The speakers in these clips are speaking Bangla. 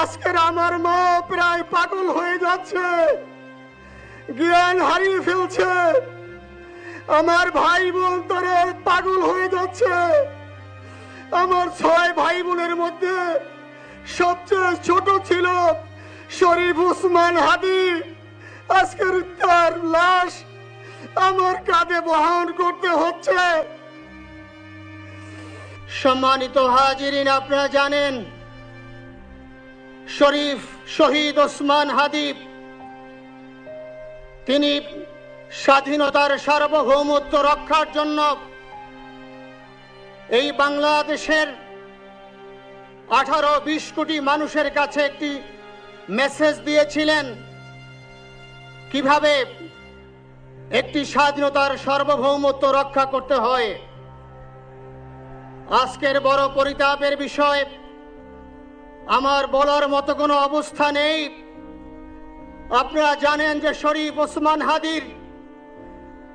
আজকের আমার মা প্রায় পাগল হয়ে যাচ্ছে। জ্ঞান হারিয়ে ফেলছে। আমার ভাই বোন তারা পাগল হয়ে যাচ্ছে। আমার ছয় ভাই বোনের মধ্যে সবচেয়ে ছোট ছিল শরীফ উসমান হাদি। আজকের তার লাশ আমার কাঁধে বহন করতে হচ্ছে। সম্মানিত হাজিরিন, আপনারা জানেন শরীফ শহীদ ওসমান হাদিব। তিনি স্বাধীনতার সার্বভৌমত্ব রক্ষার জন্য এই বাংলাদেশের আঠারো বিশ কোটি মানুষের কাছে একটি মেসেজ দিয়েছিলেন, কীভাবে একটি স্বাধীনতার সার্বভৌমত্ব রক্ষা করতে হয়। আজকের বড় পরিতাপের বিষয় আমার বলার মতো কোনো অবস্থা নেই। আপনারা জানেন যে শরীফ ওসমান হাদির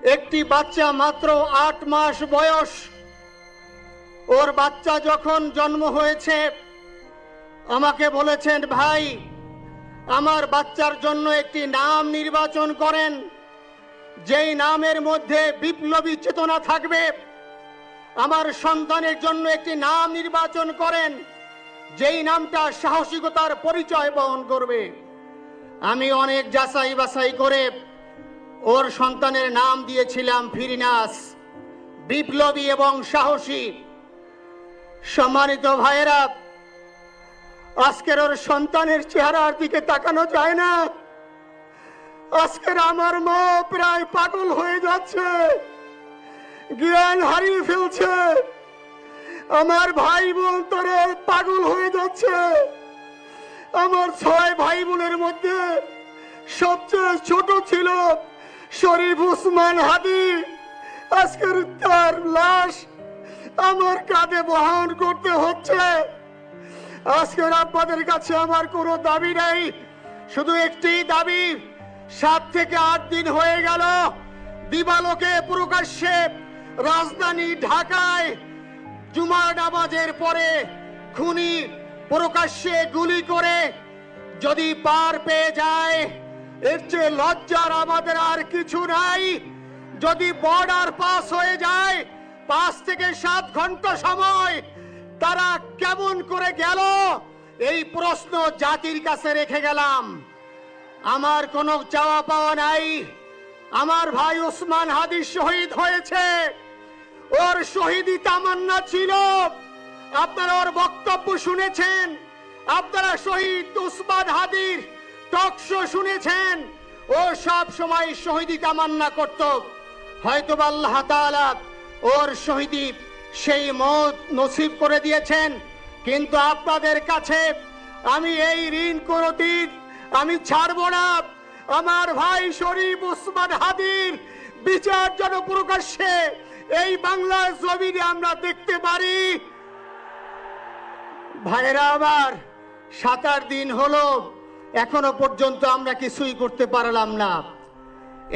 একটি বাচ্চা মাত্র আট মাস বয়স। ওর বাচ্চা যখন জন্ম হয়েছে, আমাকে বলেছেন, ভাই, আমার বাচ্চার জন্য একটি নাম নির্বাচন করেন। যেই নামের মধ্যে বিপ্লবী চেতনা থাকবে, আমার সন্তানের জন্য একটি নাম নির্বাচন করেন। যেই নামটা সাহসিকতার পরিচয় বহন করবে, আমি অনেক যাচাই বাছাই করে ওর সন্তানের নাম দিয়েছিলাম ফিরিনাস, বিপ্লবী এবং সাহসী। সম্মানিত ভাইয়েরা, আজকের ওর সন্তানের চেহারার দিকে তাকানো যায় না। আজকের আমার মা প্রায় পাগল হয়ে যাচ্ছে, জ্ঞান হারিয়ে ফেলছে। আমার ভাই বোন তোরে পাগল হয়ে যাচ্ছে। আমার ছয় ভাই বোনের মধ্যে সবচেয়ে ছোট ছিল শরীফ উসমান হাদি। আজকের তার লাশ আমার কাঁধে বহন করতে হচ্ছে। আজকের আপনাদের কাছে আমার কোনো দাবি নাই। শুধু একটি দাবি, সাত থেকে আট দিন হয়ে গেল। দিবালোকে প্রকাশ্যে রাজধানী ঢাকায় জুমার নামাজের পরে খুনি প্রকাশ্যে গুলি করে যদি পার পেয়ে যায়, এর চেয়ে লজ্জার আমাদের আর কিছু নাই। যদি বর্ডার পাস হয়ে যায়, পাঁচ থেকে সাত ঘণ্টা সময় তারা কেমন করে গেল? এই প্রশ্ন জাতির কাছে রেখে গেলাম। আমার কোনো চাওয়া পাওয়া নাই। আমার ভাই ওসমান হাদিস শহীদ হয়েছে। ওর শহীদি তামান্না ছিল। আপনারা ওর বক্তব্য শুনেছেন। আপনারা শহীদ উসমান হাদির টকশো শুনেছেন। ও সব সময় শহীদি তামান্না করত। হয়তো আল্লাহ ওর শহীদি সেই মত নসিব করে দিয়েছেন। কিন্তু আপনাদের কাছে আমি এই ঋণ কোনদিন আমি ছাড়বো না। আমার ভাই শরীফ উসমান হাদির বিচার যেন প্রকাশ্যে এই বাংলার জমিনে আমরা দেখতে পারি ভাইরা আমার সাত দিন হলো, এখনও পর্যন্ত আমরা কিছুই করতে পারলাম না।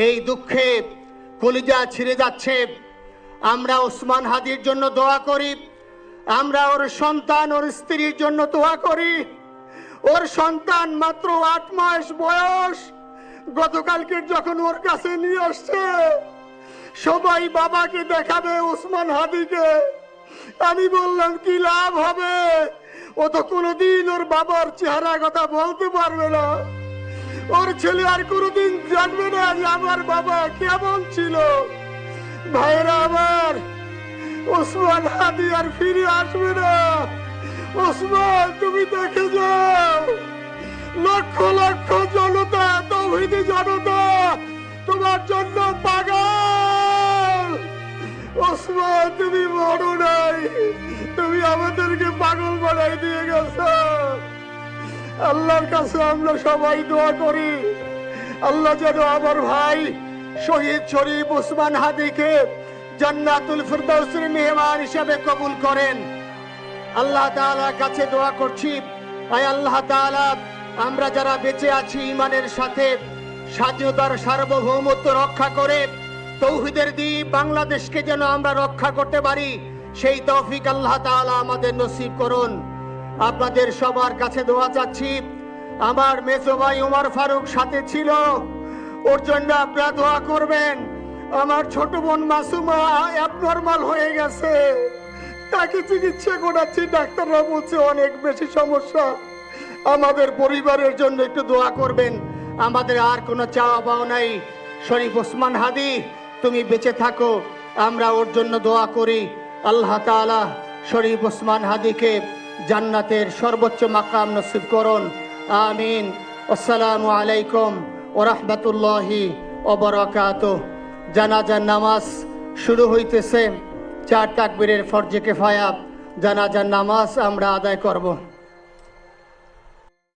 এই দুঃখে কলিজা ছিঁড়ে যাচ্ছে। আমরা ওসমান হাদির জন্য দোয়া করি, আমরা ওর সন্তান, ওর স্ত্রীর জন্য দোয়া করি। ওর সন্তান মাত্র আট মাস বয়স, গতকালকে যখন ওর কাছে নিয়ে আসছে সবাই বাবাকে দেখাবে ওসমান হাদিকে। আমি বললাম, কি লাভ হবে? ও তো কোনোদিন ওর বাবার চেহারা কথা বলতে পারবে না। ওর ছেলে আর কোনোদিন জানবে না যে আমার বাবা কেমন ছিল। ভাইরা আমার, ওসমান হাদি আর ফিরে আসবে না। ওসমান, তুমি দেখে যাও। লক্ষ লক্ষ জনতা, তৌহিদি জনতা, তোমার জন্য ওসমান তুমি বড় নাই। তুমি আমাদেরকে পাগল বানাই দিয়ে গেছো। আল্লাহর কাছে আমরা সবাই দোয়া করি। আল্লাহ যেন আমার ভাই শহীদ শরীফ উসমান হাদিকে জান্নাতুল ফিরদৌসের মেহমান হিসেবে কবুল করেন। আল্লাহ তাআলার কাছে দোয়া করছি। আয় আল্লাহ তাআলা, আমরা যারা বেঁচে আছি ইমানের সাথে স্বাধীনতার সার্বভৌমত্ব রক্ষা করে তৌহিদের দ্বীপ বাংলাদেশকে যেন আমরা রক্ষা করতে পারি, সেই তৌফিক আল্লাহ তাআলা আমাদের নসিব করুন। আপনাদের সবার কাছে দোয়া চাচ্ছি। আমার মেজো ভাই উমর ফারুক সাথে ছিল, ওর জন্য আপনারা দোয়া করবেন। আমার ছোট বোন মাসুমা অ্যাবনর্মাল হয়ে গেছে। তাকে চিকিৎসা করাচ্ছি, ডাক্তাররা বলছে অনেক বেশি সমস্যা। আমাদের পরিবারের জন্য একটু দোয়া করবেন। আমাদের আর কোনো চাওয়া পাওয়া নাই। শরীফ ওসমান হাদি তুমি বেঁচে থাকো, আমরা ওর জন্য দোয়া করি। আল্লাহ তাআলা শরীফ ওসমান হাদিকে জান্নাতের সর্বোচ্চ মাকাম নসিব করুন। আমিন। আসসালামু আলাইকুম ওরহমতুল্লাহি ওবরাকাত জানাজার নামাজ শুরু হইতেছে। চার তাকবীরের ফরজে কেফায়া। জানাজার নামাজ আমরা আদায় করব।